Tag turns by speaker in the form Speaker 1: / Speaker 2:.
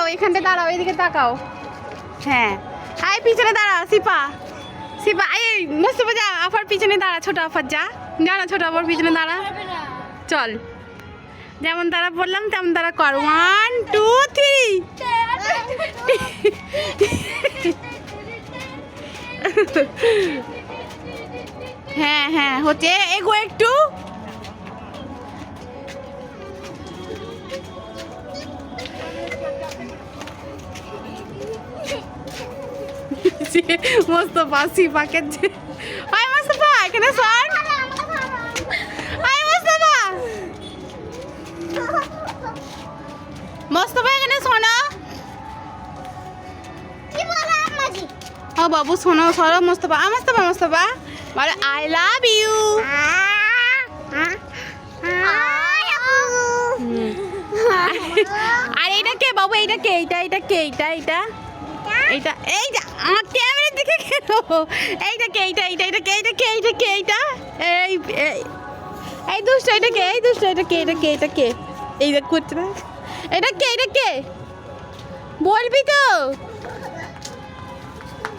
Speaker 1: দাঁড়াও, এখানটা দাঁড়াও, এদিকে তাকাও। হ্যাঁ। হাই, পিছনে দাঁড়া, সিপা। সিপা এই মুস্তফা, যা, আফার পিছনে দাঁড়া, ছোট আফার, যা। যা না, ছোট আফার পিছনে দাঁড়া। চল। যেমন তারা বললাম, তেমন তারা কর। ওয়ান টু থ্রি হ্যাঁ হ্যাঁ হচ্ছে, এগো একটু। মোস্তফা সিপাকে আয় মোস্তফা এখানে সর আয় মোস্তফা মোস্তফা এখানে শোনো ও বাবু শোনো সরো মোস্তফা আ মোস্তফা মোস্তফা বলে আই লাভ ইউ আর এইটা কে বাবু এইটা কে এইটা এইটা কে এইটা এইটা এইটা এইটা, আমার ক্যামেরার দিকে কেন এইটা কে, এইটা এইটা এইটা কে এইটা কে এইটা কে, এইটা? এই এই দুষ্ট এটা কে, এই দুষ্ট এটা কে এটা কে এটা কে? এই দেখ করছে না। এটা কে এটা কে? বলবি তো?